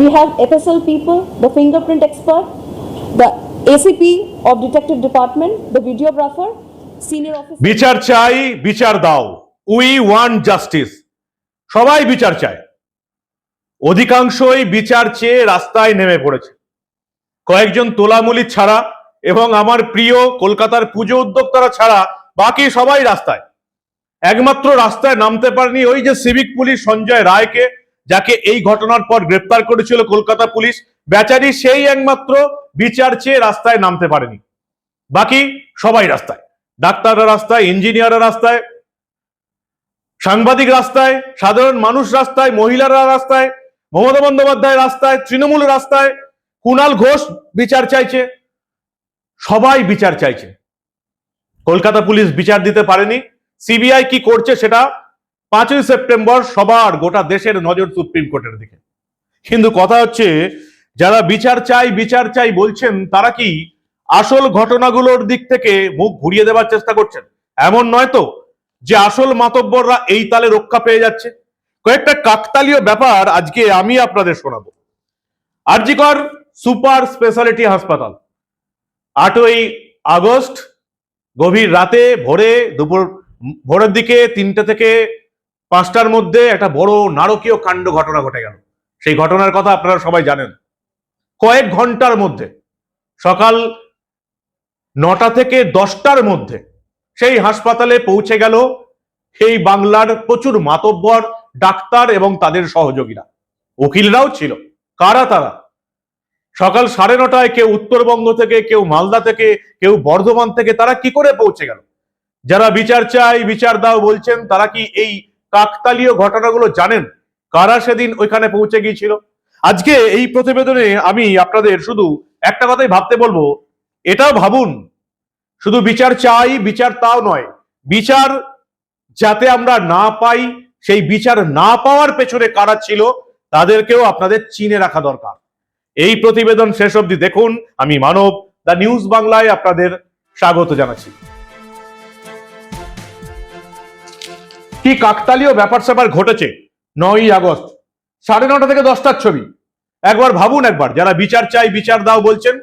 We have FSL people, the fingerprint expert, the ACP of Detective Department, the videographer, senior officer. বিচার চাই বিচার দাও। We want justice সবাই বিচার চায়। অধিকাংশই বিচার চেয়ে রাস্তায় নেমে পড়েছে। কয়েকজন তোলামুলি ছাড়া এবং আমার প্রিয় কলকাতার পুজো উদ্যোক্তারা ছাড়া বাকি সবাই রাস্তায়। একমাত্র রাস্তায় নামতে পারেনি ওই যে সিভিক পুলিশ সঞ্জয় রায়কে যাকে এই ঘটনার পর গ্রেপ্তার করেছিল কলকাতা পুলিশ, বেচারি সেই একমাত্র বিচার চেয়ে রাস্তায় নামতে পারেনি। বাকি সবাই রাস্তায়। ডাক্তাররা রাস্তায়, ইঞ্জিনিয়াররা রাস্তায়, সাংবাদিক রাস্তায়, সাধারণ মানুষ রাস্তায়, মহিলারা রাস্তায়, মমতা বন্দ্যোপাধ্যায় রাস্তায়, তৃণমূল রাস্তায়, কুণাল ঘোষ বিচার চাইছে, সবাই বিচার চাইছে। কলকাতা পুলিশ বিচার দিতে পারেনি। সিবিআই কি করছে সেটা পাঁচই সেপ্টেম্বর সবার গোটা দেশের নজর সুপ্রিম কোর্টের দিকে। কিন্তু কথা হচ্ছে, যারা বিচার চাই বিচার চাই বলছেন, তারা কি আসল ঘটনাগুলোর দিক থেকে মুখ ঘুরিয়ে দেওয়ার চেষ্টা করছেন? এমন নয় তো যে আসল মাতব্বররা এই তালে রক্ষা পেয়ে যাচ্ছে? কয়েকটা কাকতালীয় ব্যাপার আজকে আমি আপনাদের শোনাবো। আরজিকর সুপার স্পেশালিটি হাসপাতাল। আটই আগস্ট গভীর রাতে ভোরে দুপুর ভোরের দিকে তিনটে থেকে পাঁচটার মধ্যে একটা বড় নারকীয় কাণ্ড ঘটনা ঘটে গেল। সেই ঘটনার কথা আপনারা সবাই জানেন। কয়েক ঘণ্টার মধ্যে, সকাল নটা থেকে দশটার মধ্যে সেই হাসপাতালে পৌঁছে গেল সেই বাংলার প্রচুর মাতব্বর, ডাক্তার এবং তাদের সহযোগীরা। উকিলরাও ছিল। কারা তারা? সকাল সাড়ে নটায় কেউ উত্তরবঙ্গ থেকে, কেউ মালদা থেকে, কেউ বর্ধমান থেকে তারা কি করে পৌঁছে গেল? যারা বিচার চাই বিচার দাও বলছেন, তারা কি এই কাকতালীয় ঘটনাগুলো জানেন। কারা সেদিন ওইখানে পৌঁছে গিয়েছিল? আজকে এই প্রতিবেদনে আমি আপনাদের শুধু একটা কথাই ভাবতে বলব। এটাও ভাবুন, শুধু বিচার চাই, বিচার তাও নয়। বিচার যাতে আমরা না পাই, সেই বিচার না পাওয়ার পেছনে কারা ছিল, তাদেরকেও আপনাদের চিনে রাখা দরকার। এই প্রতিবেদন শেষ অবধি দেখুন। আমি মানব, দ্য নিউজ বাংলায় আপনাদের স্বাগত জানাচ্ছি। কি কাকতালীয় ব্যাপার স্যাপার ঘটেছে? নয়ই আগস্ট, সাড়ে নটা থেকে দশটার ছবি। একবার ভাবুন একবার, যারা বিচার চাই বিচার দাও বলছেন,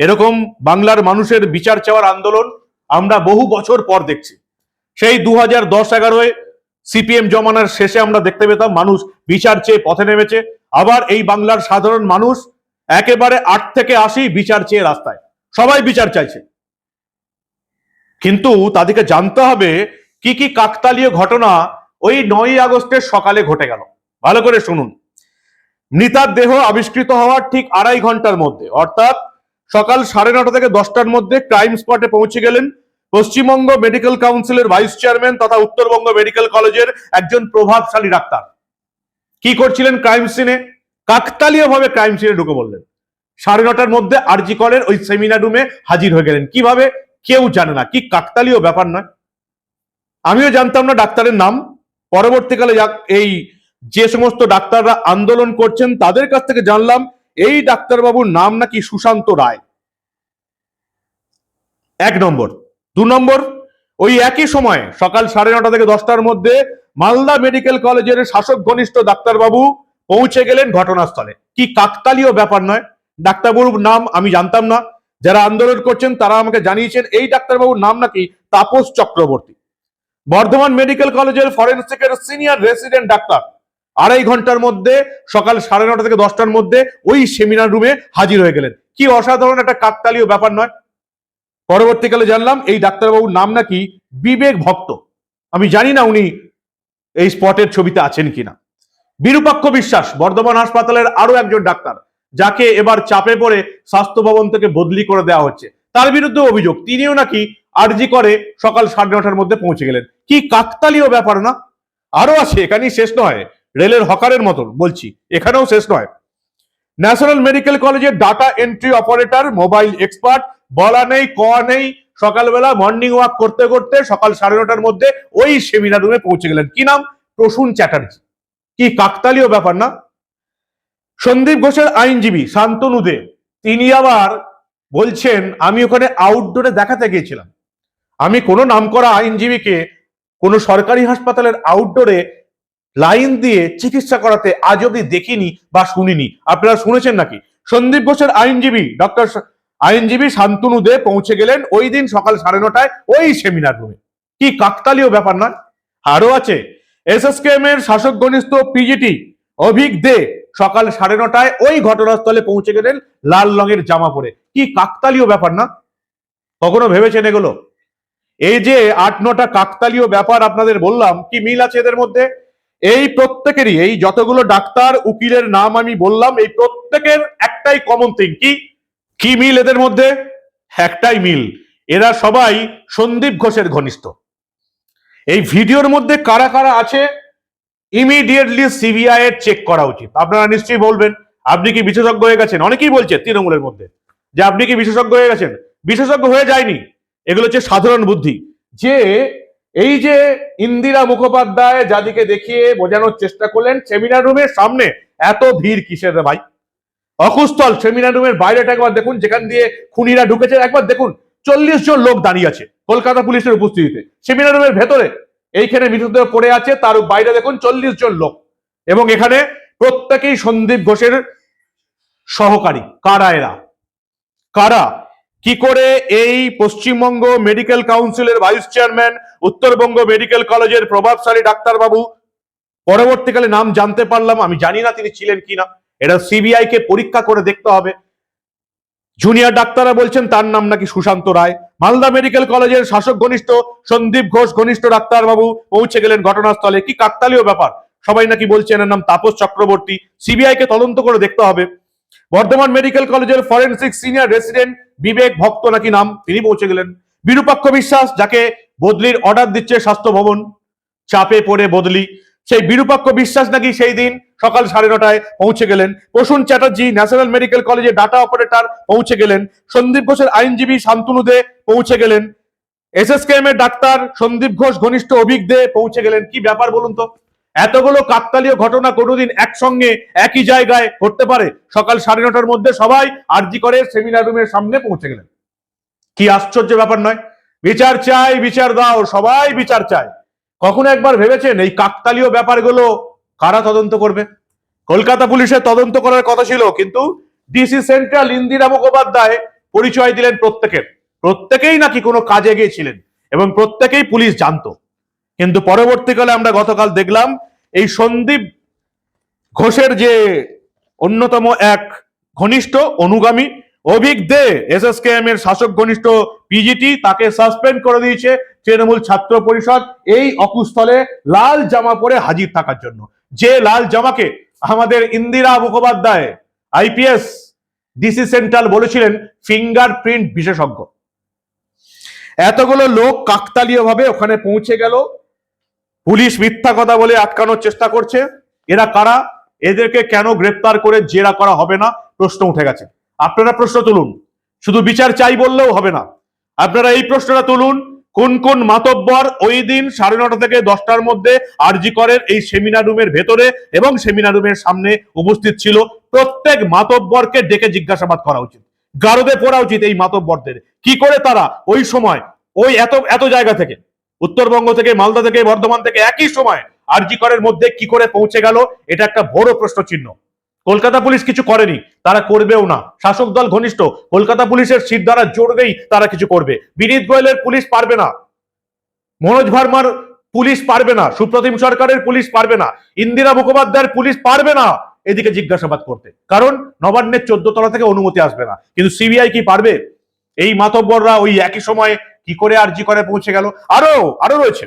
এরকম বাংলার মানুষের বিচার চাওয়ার আন্দোলন আমরা বহু বছর পর দেখছি। সেই দু হাজার দশ এগারোয় সিপিএম জমানার শেষে আমরা দেখতে পেতাম মানুষ বিচার চেয়ে পথে নেমেছে, আবার এই বাংলার সাধারণ মানুষ একেবারে আট থেকে আশি বিচার চেয়ে রাস্তায়। সবাই বিচার চাইছে। কিন্তু তাদেরকে জানতে হবে কি কি কাকতালীয় ঘটনা ওই নয়ই আগস্টের সকালে ঘটে গেল? ভালো করে শুনুন। মৃতার দেহ আবিষ্কৃত হওয়ার ঠিক আড়াই ঘণ্টার মধ্যে। অর্থাৎ সকাল সাড়ে নটা থেকে দশটার মধ্যে ক্রাইম স্পটে পৌঁছে গেলেন পশ্চিমবঙ্গ মেডিকেল কাউন্সিলের ভাইস চেয়ারম্যান তথা উত্তরবঙ্গ মেডিকেল কলেজের একজন প্রভাবশালী ডাক্তার। কি করছিলেন ক্রাইম সিনে কাকতালীয় ভাবে ক্রাইম সিনে ঢুকে বললেন সাড়ে নটার মধ্যে আরজি কলের ওই সেমিনার রুমে হাজির হয়ে গেলেন। কীভাবে? কেউ জানে না। কি কাকতালীয় ব্যাপার নয়। আমিও জানতাম না ডাক্তারের নাম। পরবর্তীকালে এই যে সমস্ত ডাক্তাররা আন্দোলন করছেন, তাদের কাছ থেকে জানলাম, এই ডাক্তারবাবুর নাম নাকি সুশান্ত রায়। এক নম্বর। দু নম্বর, ওই একই সময় সকাল সাড়ে নটা থেকে দশটার মধ্যে মালদা মেডিকেল কলেজের শাসক ঘনিষ্ঠ ডাক্তারবাবু পৌঁছে গেলেন ঘটনাস্থলে। কি কাকতালীয় ব্যাপার নয়। ডাক্তারবাবুর নাম আমি জানতাম না। যারা আন্দোলন করছেন, তারা আমাকে জানিয়েছেন, এই ডাক্তারবাবুর নাম নাকি তাপস চক্রবর্তী। বর্ধমান মেডিকেল কলেজের ফরেন্সিকের সিনিয়র রেসিডেন্ট ডাক্তার। আড়াই ঘণ্টার মধ্যে, সকাল সাড়ে নটা থেকে দশটার মধ্যে ওই সেমিনার রুমে হাজির হয়ে গেলেন। কি অসাধারণ একটা কাকতালীয় ব্যাপার নয়। পরবর্তীকালে জানলাম এই ডাক্তারবাবুর নাম নাকি বিবেক ভক্ত। আমি জানি না উনি এই স্পটের ছবিতে আছেন কিনা। বিরূপাক্ষ বিশ্বাস, বর্ধমান হাসপাতালের আরও একজন ডাক্তার, যাকে এবার চাপে পড়ে স্বাস্থ্য ভবন থেকে বদলি করে দেওয়া হচ্ছে। তার বিরুদ্ধে অভিযোগ, তিনিও নাকি আরজি করে সকাল সাড়ে নটার মধ্যে পৌঁছে গেলেন। কি কাকতালীয় ব্যাপার না? আরও আছে, এখানেই শেষ নয়। রেলের হকারের মতন, বলছি, এখানেও শেষ নয়। ন্যাশনাল মেডিকেল কলেজের data entry operator, mobile expert, বলা নেই ক নেই, সকালবেলা মর্নিং ওয়াক করতে করতে সকাল সাড়ে নটার মধ্যে ওই সেমিনার রুমে পৌঁছে গেলেন। কি নাম? প্রসূন চ্যাটার্জি। কি কাকতালীয় ব্যাপার না? সন্দীপ ঘোষের আইনজীবী, শান্তনু দে, তিনি আবার বলছেন, আমি ওখানে আউটডোরে দেখাতে গিয়েছিলাম। আমি কোনো নামকরা আইনজীবীকে কোনো সরকারি হাসপাতালের আউটডোরে লাইন দিয়ে চিকিৎসা করাতে আজ অব্দি দেখিনি বা শুনিনি। আপনারা শুনেছেন নাকি? সন্দীপ ঘোষের আইনজীবী ডক্টর আইনজীবী শান্তনু দে পৌঁছে গেলেন ওই দিন সকাল সাড়ে নটায় ওই সেমিনার রুমে কি কাকতালীয় ব্যাপার নয়? আরও আছে, এসএসকেএম এর শাসক ঘনিষ্ঠ পিজিটি অভিক দে সকাল সাড়ে নটায় ওই ঘটনাস্থলে পৌঁছে গেলেন লাল রঙের জামা পরে। কি কাকতালীয় ব্যাপার না? কখনো ভেবেছেন এগুলো? এই যে আট, নটা কাকতালীয় ব্যাপার আপনাদের বললাম, কি মিল আছে এদের মধ্যে? এই প্রত্যেকেরই, এই যতগুলো ডাক্তার, উকিলের নাম আমি বললাম, এই প্রত্যেকের একটাই কমন থিং কি? কি মিল এদের মধ্যে? একটাই মিল, এরা সবাই সন্দীপ ঘোষের ঘনিষ্ঠ। এই ভিডিওর মধ্যে কারা কারা আছে? ইমিডিয়েটলি সিবিআই এর চেক করা উচিত। আপনারা নিশ্চয়ই বলবেন, আপনি কি বিশেষজ্ঞ হয়ে গেছেন? অনেকেই বলছে তৃণমূলের মধ্যে, যে আপনি কি বিশেষজ্ঞ হয়ে গেছেন? বিশেষজ্ঞ হয়ে যায়নি। এগুলো হচ্ছে সাধারণ বুদ্ধি। যে এই যে ইন্দিরা মুখোপাধ্যায় যাদিকে দেখিয়ে বোঝানোর চেষ্টা করলেন সেমিনার রুমের সামনে, এত ভিড় কিসের ভাই? অকুস্থল সেমিনার রুমের বাইরেটা একবার দেখুন, যেখান দিয়ে খুনিরা ঢুকেছে, একবার দেখুন, চল্লিশ জন লোক দাঁড়িয়ে আছে কলকাতা পুলিশের উপস্থিতিতে। সেমিনার রুমের ভেতরে, এইখানে মৃতদেহ পড়ে আছে, তার বাইরে দেখুন চল্লিশ জন লোক। এবং এখানে প্রত্যেকেই সন্দীপ ঘোষের সহকারী। কারা এরা? কারা? কি করে এই পশ্চিমবঙ্গ মেডিকেল কাউন্সিলের ভাইস চেয়ারম্যান, উত্তরবঙ্গ মেডিকেল কলেজের প্রভাবশালী ডাক্তারবাবু? পরবর্তীকালে নাম জানতে পারলাম, আমি জানি না তিনি ছিলেন কিনা এটা সিবিআই কে পরীক্ষা করে দেখতে হবে। জুনিয়র ডাক্তাররা বলছেন তার নাম নাকি সুশান্ত রায়। মালদা মেডিকেল কলেজের শাসক ঘনিষ্ঠ সন্দীপ ঘোষ, ঘনিষ্ঠ ডাক্তারবাবু, পৌঁছে গেলেন ঘটনাস্থলে। কি কাকতালীয় ব্যাপার? সবাই নাকি বলছে এনার নাম তাপস চক্রবর্তী। সিবিআই কে তদন্ত করে দেখতে হবে। বর্ধমান মেডিকেল কলেজের forensic senior resident Bibek Bhakta নাকি নাম? তিনি পৌঁছে গেলেন। বিরূপাক্ষ বিশ্বাস, যাকে বদলির অর্ডার দিচ্ছে স্বাস্থ্য ভবন, চাপে পড়ে বদলি। সেই বিরূপাক্ষ বিশ্বাস নাকি সেই দিন সকাল সাড়ে নটায় পৌঁছে গেলেন। প্রসূন চ্যাটার্জি, ন্যাশনাল মেডিকেল কলেজে ডাটা অপারেটর, পৌঁছে গেলেন। সন্দীপ ঘোষের আইনজীবী শান্তনু দে পৌঁছে গেলেন। এসএসকেএম এর ডাক্তার সন্দীপ ঘোষ, ঘনিষ্ঠ অভিক দে পৌঁছে গেলেন। কি ব্যাপার বলুন তো? এতগুলো কাকতালীয় ঘটনা কোনোদিন একসঙ্গে একই জায়গায় ঘটতে পারে। সকাল সাড়ে নটার মধ্যে সবাই আরজি করে সেমিনার রুমের সামনে পৌঁছে গেলেন। কি আশ্চর্য ব্যাপার নয়? বিচার চাই, বিচার দাও, সবাই বিচার চায়। কখনো একবার ভেবেছেন এই কাকতালীয় ব্যাপারগুলো কারা তদন্ত করবে? কলকাতা পুলিশের তদন্ত করার কথা ছিল, কিন্তু ডিসি সেন্ট্রাল ইন্দিরা মুখোপাধ্যায় পরিচয় দিলেন প্রত্যেকের। প্রত্যেকেই নাকি কোনো কাজে গিয়েছিলেন, এবং প্রত্যেকেই পুলিশ জানতো। কিন্তু পরবর্তীকালে আমরা গতকাল দেখলাম এই সন্দীপ ঘোষের যে অন্যতম এক ঘনিষ্ঠ অনুগামী Abhik De S S K M এর শাসক ঘনিষ্ঠ পিজিটি, তাকে সাসপেন্ড করে দিয়েছে তৃণমূল ছাত্র পরিষদ এই অকুস্থলে লাল জামা পরে হাজির থাকার জন্য। যে লাল জামাকে আমাদের Indira Mukhopadhyay, IPS, DC central বলেছিলেন, ফিঙ্গারপ্রিন্ট বিশেষজ্ঞ। এতগুলো লোক কাকতালীয় ভাবে ওখানে পৌঁছে গেল। পুলিশ মিথ্যা কথা বলে আটকানোর চেষ্টা করছে। এরা কারা? এদেরকে কেন গ্রেপ্তার করে জেরা করা হবে না? প্রশ্ন উঠে গেছে। আপনারা প্রশ্ন তুলুন। শুধু বিচার চাই বললেও হবে না। আপনারা এই প্রশ্নটা তুলুন, কোন কোন মাতব্বর ওই দিন সাড়ে নটা থেকে দশটার মধ্যে আরজি করেন এই সেমিনার রুমের ভেতরে এবং সেমিনার রুমের সামনে উপস্থিত ছিল। প্রত্যেক মাতব্বরকে ডেকে জিজ্ঞাসাবাদ করা উচিত। গারদে পড়া উচিত এই মাতব্বরদের। কি করে তারা? ওই সময়, ওই এত এত জায়গা থেকে। উত্তরবঙ্গ থেকে, মালদা থেকে, বর্ধমান থেকে একই সময় আরজি করের মধ্যে কি করে পৌঁছে গেল, এটা একটা বড় প্রশ্ন চিহ্ন কলকাতা পুলিশ কিছু করেনি, তারা করবেও না। শাসক দল ঘনিষ্ঠ, কলকাতা পুলিশের সিট দ্বারা জোরবেই তারা কিছু করবে। বিনীত গোয়েলের পুলিশ পারবে না। মনোজ ভার্মার পুলিশ পারবে না। সুপ্রতিম সরকারের পুলিশ পারবে না। ইন্দিরা মুখোপাধ্যায়ের পুলিশ পারবে না। এদিকে জিজ্ঞাসাবাদ করতে। কারণ নবান্নের চোদ্দ তলা থেকে অনুমতি আসবে না। কিন্তু সিবিআই কি পারবে? এই মাতব্বররা ওই একই সময়ে কি করে আরজি করে পৌঁছে গেল? আরও আরও রয়েছে।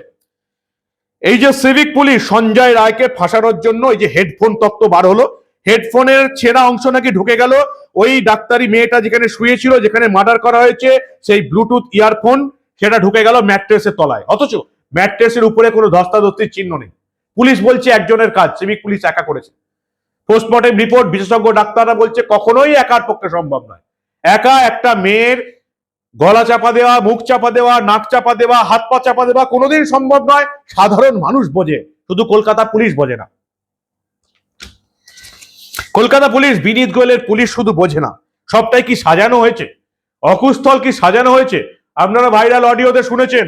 এই যে সিভিক পুলিশ সঞ্জয় রায়কে ফাঁসানোর জন্য এই যে হেডফোন তত্ত্ব বার হলো, হেডফোনের ছেঁড়া অংশ নাকি ঢুকে গেল? ওই ডাক্তারি মেয়েটা যেখানে শুয়েছিল, যেখানে মার্ডার করা হয়েছে, সেই ব্লুটুথ ইয়ারফোন সেটা ঢুকে গেল ম্যাট্রেসের তলায়। অথচ ম্যাট্রেসের উপরে কোনো ধস্তাধস্তির চিহ্ন নেই। পুলিশ বলছে একজনের কাজ সিভিক পুলিশ একা করেছে। পোস্টমর্টেম রিপোর্ট বিশেষজ্ঞ ডাক্তাররা বলছে কখনোই একার পক্ষে সম্ভব নয়। একা একটা মেয়ের গলা চাপা দেওয়া, মুখ চাপা দেওয়া, নাক চাপা দেওয়া, হাত পা চাপা দেওয়া কোনোদিন সম্ভব নয়। সাধারণ মানুষ বোঝে, শুধু কলকাতা পুলিশ বোঝে না। কলকাতা পুলিশ, বিনীত গোয়েলের পুলিশ শুধু বোঝে না। সবটাই কি সাজানো হয়েছে? অকুস্থল কি সাজানো হয়েছে? আপনারা ভাইরাল অডিওতে শুনেছেন,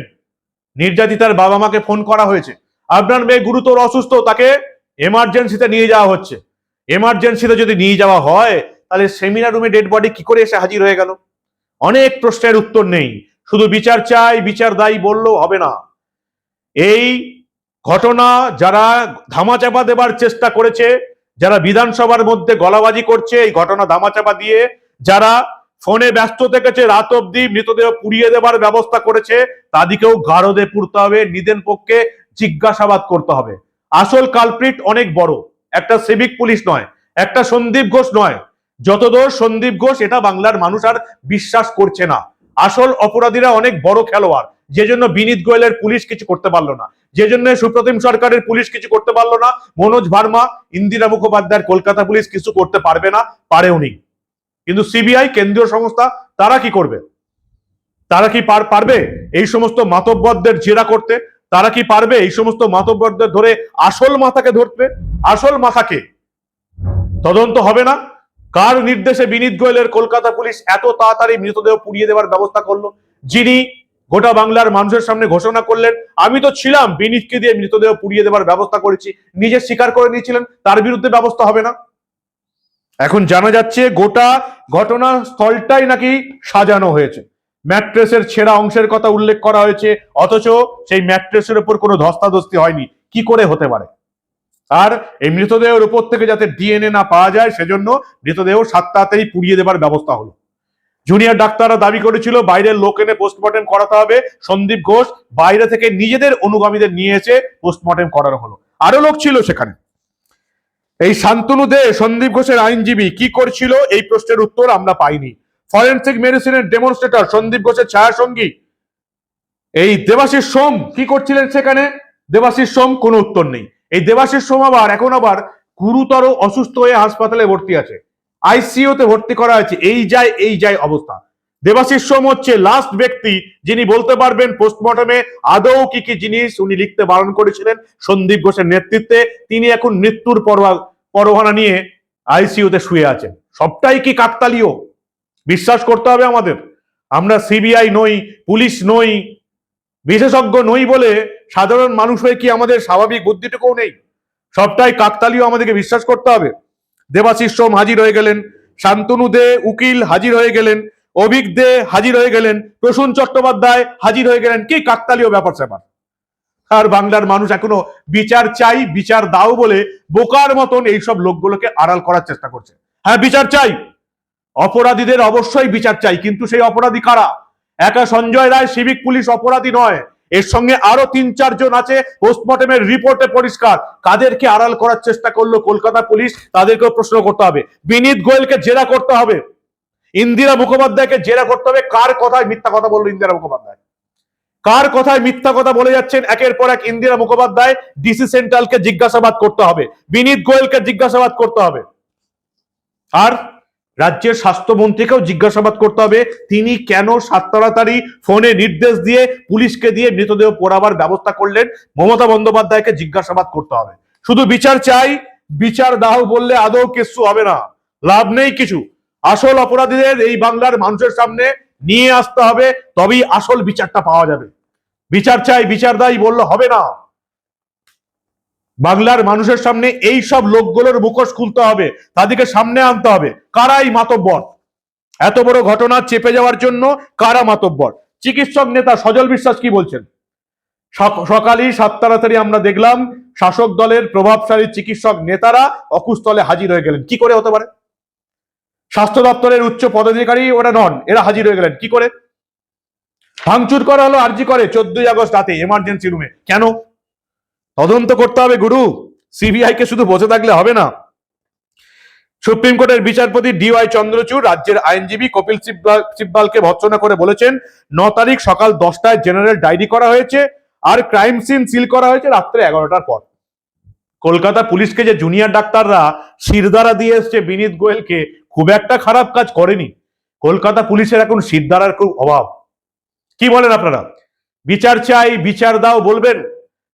নির্যাতিতার বাবা মাকে ফোন করা হয়েছে। আপনার মেয়ে গুরুতর অসুস্থ, তাকে এমার্জেন্সিতে নিয়ে যাওয়া হচ্ছে। এমার্জেন্সিতে যদি নিয়ে যাওয়া হয়, তাহলে সেমিনার রুমে ডেড বডি কি করে এসে হাজির হয়ে গেল? অনেক প্রশ্নের উত্তর নেই। শুধু বিচার চাই, বিচার দায়ী বললেও হবে না। এই ঘটনা যারা ধামাচাপা দেবার চেষ্টা করেছে, যারা বিধানসভার মধ্যে গলাবাজি করছে, এই ঘটনা ধামাচাপা দিয়ে যারা ফোনে ব্যস্ত থেকেছে, রাত অব্দি মৃতদেহ পুড়িয়ে দেবার ব্যবস্থা করেছে, তাদেরকেও গারদে পুরতে হবে, নিদেন পক্ষে জিজ্ঞাসাবাদ করতে হবে। আসল কালপ্রিট অনেক বড়। একটা সিভিক পুলিশ নয়, একটা সন্দীপ ঘোষ নয় যতদূর সন্দীপ ঘোষ এটা বাংলার মানুষ আর বিশ্বাস করছে না। আসল অপরাধীরা অনেক বড় খেলোয়াড়। যে জন্য বিনীত গোয়েলের পুলিশ কিছু করতে পারল না। যে জন্য সুপ্রতিম সরকারের পুলিশ কিছু করতে পারল না। মনোজ ভার্মা, ইন্দিরা মুখোপাধ্যায়ের কলকাতা পুলিশ কিছু করতে পারবে না পারেওনি কিন্তু সিবিআই, কেন্দ্রীয় সংস্থা, তারা কি করবে? তারা কি পার পারবে এই সমস্ত মাতব্বরদের জেরা করতে? তারা কি পারবে এই সমস্ত মাতব্বরদের ধরে আসল মাথাকে ধরতে? আসল মাথাকে? তদন্ত হবে না। কার নির্দেশে বিনীত গোয়েলের কলকাতা পুলিশ এত তাড়াতাড়ি মৃতদেহ পুড়িয়ে দেওয়ার ব্যবস্থা করল? যিনি গোটা বাংলার মানুষের সামনে ঘোষণা করলেন, আমি তো ছিলাম বিনীতকে দিয়ে মৃতদেহ পুড়িয়ে দেওয়ার ব্যবস্থা করেছি, নিজে স্বীকার করে নিয়েছিলেন, তার বিরুদ্ধে ব্যবস্থা হবে না। এখন জানা যাচ্ছে গোটা ঘটনা স্থলটাই নাকি সাজানো হয়েছে। ম্যাট্রেসের ছেঁড়া অংশের কথা উল্লেখ করা হয়েছে, অথচ সেই ম্যাট্রেসের উপর কোনো ধস্তাধস্তি হয়নি। কি করে হতে পারে? আর এই মৃতদেহের উপর থেকে যাতে ডিএনএ না পাওয়া যায়, সেজন্য মৃতদেহ সাত তাড়াতাড়ি পুড়িয়ে দেবার ব্যবস্থা হলো। জুনিয়র ডাক্তাররা দাবি করেছিল, বাইরের লোক এনে পোস্টমর্টেম করাতে হবে। সন্দীপ ঘোষ বাইরে থেকে নিজেদের অনুগামীদের নিয়ে এসে পোস্টমর্টেম করানো হলো। আরও লোক ছিল সেখানে। এই শান্তনু দে, সন্দীপ ঘোষের আইনজীবী, কি করছিল? এই প্রশ্নের উত্তর আমরা পাইনি। ফরেন্সিক মেডিসিনের ডেমনস্ট্রেটর সন্দীপ ঘোষের ছায়া সঙ্গী এই দেবাশিস সোম, কি করছিলেন সেখানে? দেবাশিস সোম কোনো উত্তর নেই। এই দেবাশিস সোম আবার, এখন আবার গুরুতর অসুস্থ হয়ে হাসপাতালে ভর্তি আছে। আইসিইউ তে ভর্তি করা হয়েছে। এই যায় এই যায় অবস্থা। দেবাশিস সোম হচ্ছে লাস্ট ব্যক্তি যিনি বলতে পারবেন পোস্টমর্টমে আদৌ কি কি জিনিস উনি লিখতে বারণ করেছিলেন সন্দীপ ঘোষের নেতৃত্বে। তিনি এখন মৃত্যুর পরোয়া- পরোয়ানা নিয়ে আইসিইউ তে শুয়ে আছেন। সবটাই কি কাকতালীয়? বিশ্বাস করতে হবে আমাদের। আমরা সিবিআই নই, পুলিশ নই বিশেষজ্ঞ নই বলে সাধারণ মানুষ হয়ে কি আমাদের স্বাভাবিক বুদ্ধিটুকুও নেই? সবটাই কাকতালীয় আমাদেরকে বিশ্বাস করতে হবে। দেবাশিস হাজির হয়ে গেলেন, শান্তনু দে উকিল হাজির হয়ে গেলেন, অভিক দে হাজির হয়ে গেলেন, প্রসূন চট্টোপাধ্যায় হাজির হয়ে গেলেন। কি কাকতালীয় ব্যাপার স্যাপার? আর বাংলার মানুষ এখনও বিচার চাই, বিচার দাও বলে বোকার মতন এইসব লোকগুলোকে আড়াল করার চেষ্টা করছে। হ্যাঁ বিচার চাই। অপরাধীদের অবশ্যই বিচার চাই, কিন্তু সেই অপরাধী কারা? একা সঞ্জয় রায় সিভিক পুলিশ অপরাধী নয়। এর সঙ্গে আরও তিন, চারজন আছে পোস্টমর্টমের রিপোর্টে পরিষ্কার। কাদেরকে আড়াল করার চেষ্টা করল কলকাতা পুলিশ, তাদেরকেও প্রশ্ন করতে হবে। বিনীত গোয়েলকে জেরা করতে হবে। ইন্দিরা মুখোপাধ্যায়কে জেরা করতে হবে। কার কথায় মিথ্যা কথা বলল ইন্দিরা মুখোপাধ্যায়? কার কথায় মিথ্যা কথা বলে যাচ্ছেন? একের পর এক ইন্দিরা মুখোপাধ্যায় ডিসি সেন্ট্রালকে জিজ্ঞাসাবাদ করতে হবে। বিনীত গোয়েলকে জিজ্ঞাসাবাদ করতে হবে। আর রাজ্যের স্বাস্থ্যমন্ত্রীকেও জিজ্ঞাসাবাদ করতে হবে, তিনি কেন সাত তাড়াতাড়ি ফোনে নির্দেশ দিয়ে পুলিশকে দিয়ে মৃতদেহ পোড়াবার ব্যবস্থা করলেন? মমতা বন্দ্যোপাধ্যায়কে জিজ্ঞাসাবাদ করতে হবে। শুধু বিচার চাই, বিচার দাও বললে আদৌ কিছু হবে না। লাভ নেই কিছু। আসল অপরাধীদের এই বাংলার মানুষের সামনে নিয়ে আসতে হবে, তবেই আসল বিচারটা পাওয়া যাবে। বিচার চাই, বিচার দায়ী বললে হবে না। বাংলার মানুষের সামনে এই সব লোকগুলোর মুখোশ খুলতে হবে, তাদেরকে সামনে আনতে হবে। কারাই মাতব্বর? এত বড় ঘটনা চেপে যাওয়ার জন্য কারা মাতব্বর? চিকিৎসক নেতা সজল বিশ্বাস কি বলছেন? সক- সকালেই সাত তাড়াতাড়ি আমরা দেখলাম, শাসক দলের প্রভাবশালী চিকিৎসক নেতারা অকুস্থলে হাজির হয়ে গেলেন। কি করে হতে পারে? স্বাস্থ্য দপ্তরের উচ্চ পদাধিকারী ওরা নন, এরা হাজির হয়ে গেলেন। কি করে? ভাঙচুর করা হলো, আরজি করে। চোদ্দই আগস্ট রাতে এমার্জেন্সি রুমে কেন? তদন্ত করতে হবে গুরু। সিবিআই কে শুধু বসে থাকলে হবে না। সুপ্রিম কোর্টের বিচারপতি ডিওয়াই চন্দ্রচূড় রাজ্যের আইনজীবী কপিল সিব্বাল সিব্বালকে ভৎসনা করে বলেছেন, ন তারিখ সকাল দশটায় জেনারেল ডায়েরি করা হয়েছে আর ক্রাইম সিন সিল করা হয়েছে রাত্রে এগারোটার পর। কলকাতা পুলিশকে যে জুনিয়র ডাক্তাররা শিরদারা দিয়ে এসছে বিনীত গোয়েলকে, খুব একটা খারাপ কাজ করেনি। কলকাতা পুলিশের এখন শিরদারার খুব অভাব। কি বলেন আপনারা? বিচার চাই, বিচার দাও বলবেন?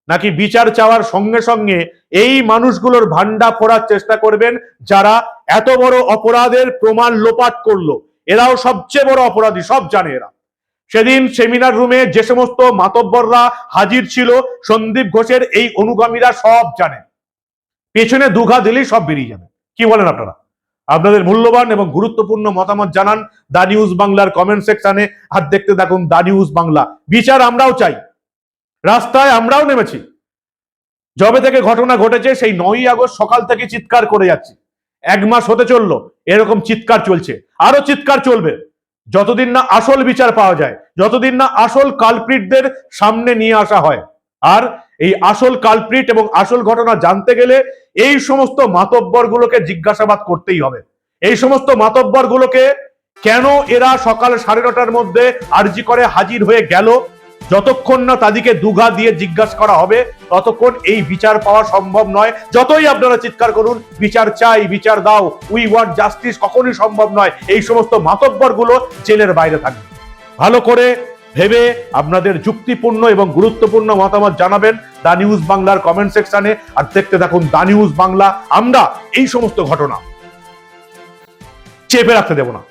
নাকি বিচার চাওয়ার সঙ্গে সঙ্গে এই মানুষগুলোর ভান্ডা ফোড়ার চেষ্টা করবেন যারা এত বড় অপরাধের প্রমাণ লোপাট করল? এরাও সবচেয়ে বড় অপরাধী, সব জানে এরা। সেদিন সেমিনার রুমে যে সমস্ত মাতব্বররা হাজির ছিল, সন্দীপ ঘোষের এই অনুগামীরা সব জানে। পেছনে দুঘা দিলেই সব বেরিয়ে যাবে। কি বলেন আপনারা? আপনাদের মূল্যবান এবং গুরুত্বপূর্ণ মতামত জানান দা নিউজ বাংলার কমেন্ট সেকশনে। আর দেখতে থাকুন দা নিউজ বাংলা। বিচার আমরাও চাই। রাস্তায় আমরাও নেমেছি। যবে থেকে ঘটনা ঘটেছে, সেই নয়ই আগস্ট সকাল থেকে চিৎকার করে যাচ্ছি। এক মাস হতে চলল, এরকম চিৎকার চলছে। আরও চিৎকার চলবে। যতদিন না আসল বিচার পাওয়া যায়, যতদিন না আসল কালপ্রিটদের সামনে নিয়ে আসা হয়। আর এই আসল কালপ্রিট এবং আসল ঘটনা জানতে গেলে এই সমস্ত মাতব্বর গুলোকে জিজ্ঞাসাবাদ করতেই হবে। এই সমস্ত মাতব্বর গুলোকে কেন এরা সকাল সাড়ে নটার মধ্যে আরজি করে হাজির হয়ে গেল? যতক্ষণ না তাদেরকে দুঘা দিয়ে জিজ্ঞাসা করা হবে, ততক্ষণ এই বিচার পাওয়া সম্ভব নয়। যতই আপনারা চিৎকার করুন, বিচার চাই, বিচার দাও। উই ওয়ান্ট জাস্টিস কখনোই সম্ভব নয়। এই সমস্ত মাতব্বরগুলো জেলের বাইরে থাকবে। ভালো করে ভেবে আপনাদের যুক্তিপূর্ণ এবং গুরুত্বপূর্ণ মতামত জানাবেন দা নিউজ বাংলার কমেন্ট সেকশনে আর দেখতে থাকুন দা নিউজ বাংলা। আমরা এই সমস্ত ঘটনা চেপে রাখতে দেব না।